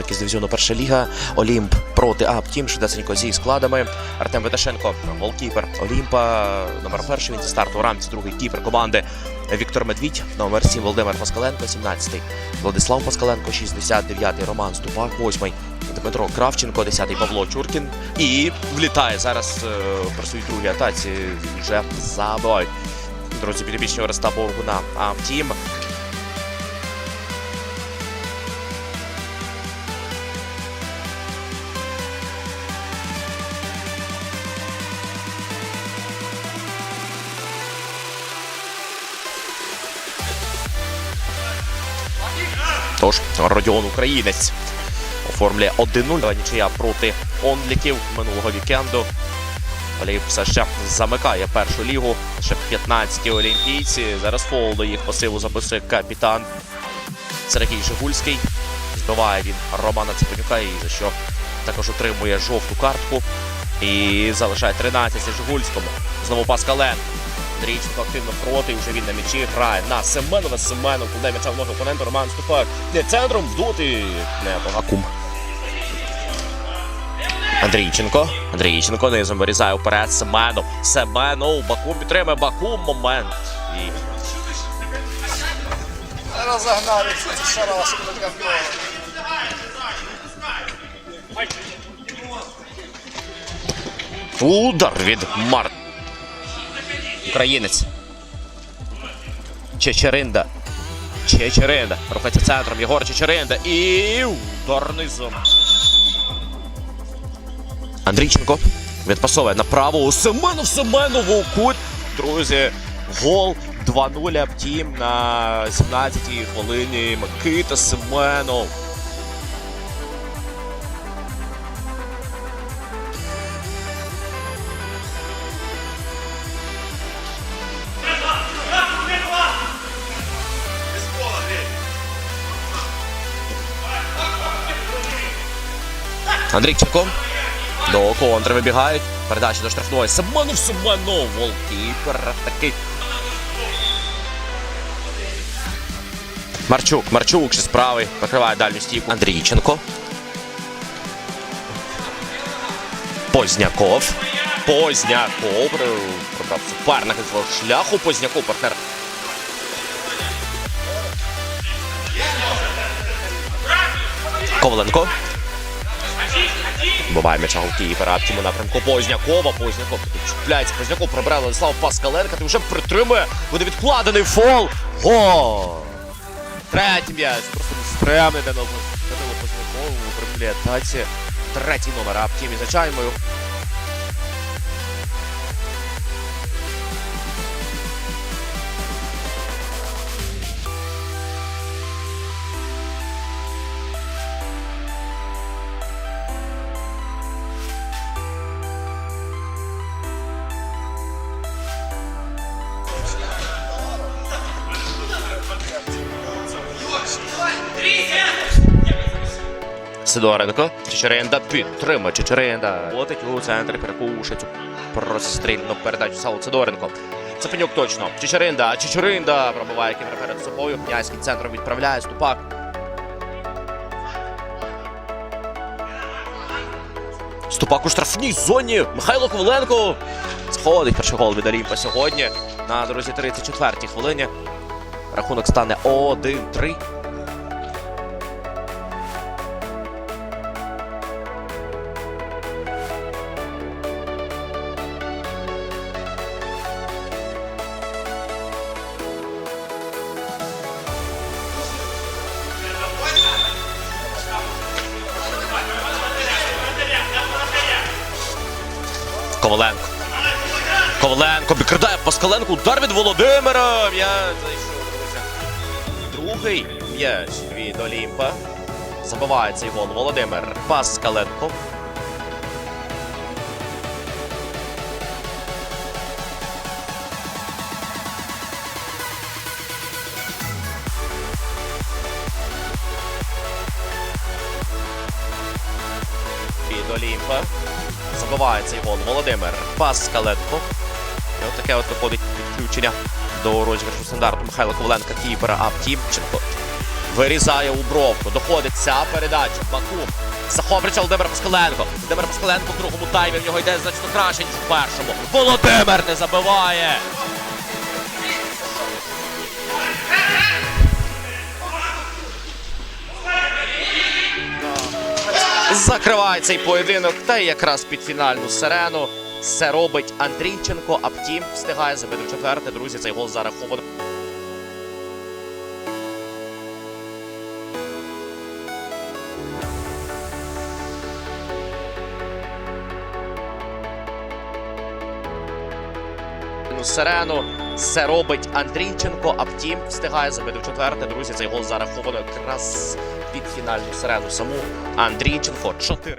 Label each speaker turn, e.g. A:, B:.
A: поєдинки з дивізіону Перша ліга. Олімп проти Аптім. Швидесенько зі складами. Артем Ведашенко, голкіпер Олімпа. Номер перший. Він зі старту у рамці. Другий кіпер команди. Віктор Медвідь, номер 7 Володимир Паскаленко, 17-й. Владислав Паскаленко, 69-й Роман Ступак, 8-й Дмитро Кравченко, 10-й Павло Чуркін. І влітає зараз е, при своїй другій атаці. Вже забивають. Друзі, підопічні Ореста Боргуна. А втім, Тож Родіон Українець оформлює 1-0. Нічия проти Онліків минулого вікенду. Олімп все ще замикає першу лігу. Ще 15-ті олімпійці. Зараз фол до їх пасиву записує капітан Сергій Жигульський. Збиває він Романа Цепенюка, і за що також отримує жовту картку. І залишає 13 Жигульському. Знову Паскален. Андрійченко активно проти, вже він на м'ячі грає на Семенова. Семенов кладе м'яча в ноги опоненту. Роман Ступак. Не центром вдути. Богакум. Андрійченко. Андрійченко низом вирізає вперед. Семенов. Семенов. Бакум підтримує. Бакум. Момент. І
B: Розогнали ці шараси до
A: удар від Мар. Українець. Чечеринда. Чечеринда. Рухається центром. Єгор Чечеринда. І удар низом. Андрійченко відпасовує направо. Семенов Семенову кут. Друзі, гол 2-0 втім на 17-й хвилині Микита Семенов. Андрійченко. До контри вибігають. Передача до штрафної. Семенов Семенов. Волкіпер такий. Марчук. Марчук ще з правий. Прикриває дальню стійку. Андрійченко. Позняков. Позняков. Пробрав суперника свого шляху. Позняков партнер. Коваленко. Буває м'яча голкіпера в цьому напрямку Познякова. Позняков чіпляється. Позняков прибирає Владислав Паскаленка. Ти вже притримує. Буде відкладений фол. Гол! Третій м'яч. Просто стремний Данило Данило Позняков у прямій. Третій номер і зачаймою. Сидоренко. Чечеренда підтримує Чечеренда. Лотить у центрі перекуше цю прострільну передачу Саул Сидоренко. Цепенюк точно. Чечеринда. Чечеринда пробиває кімер перед собою. Князький центром відправляє Ступак. Ступак у штрафній зоні. Михайло Коваленко. Сходить перший гол від Олімпа сьогодні. На дорозі 34-й хвилині. Рахунок стане 1-3. Коваленко. Коваленко підкрадає Паскаленко. Удар від Володимира. М'яч. Другий м'яч від Олімпа. Забивається Івон Володимир Паскаленко. Від Олімпа. Забиває цей гол Володимир Паскаленко. І от таке от виходить підключення до розіграшу стандарту Михайла Коваленка, Кіпера, Аптімченко. Вирізає у бровку. Доходить ця передача. Бакум. Захоплюється Володимир Москаленко. Володимир Москаленко в другому таймі. В нього йде значно краще, ніж у першому. Володимир не забиває. Закриває цей поєдинок та й якраз під фінальну сирену. Це робить Андрійченко, а втім встигає забити в четверте. Друзі, цей гол зараховано. Сирену це робить Андрійченко, а втім встигає забити в четверте. Друзі, цей гол зараховано якраз під фінальну сирену саму Андрійченко 4.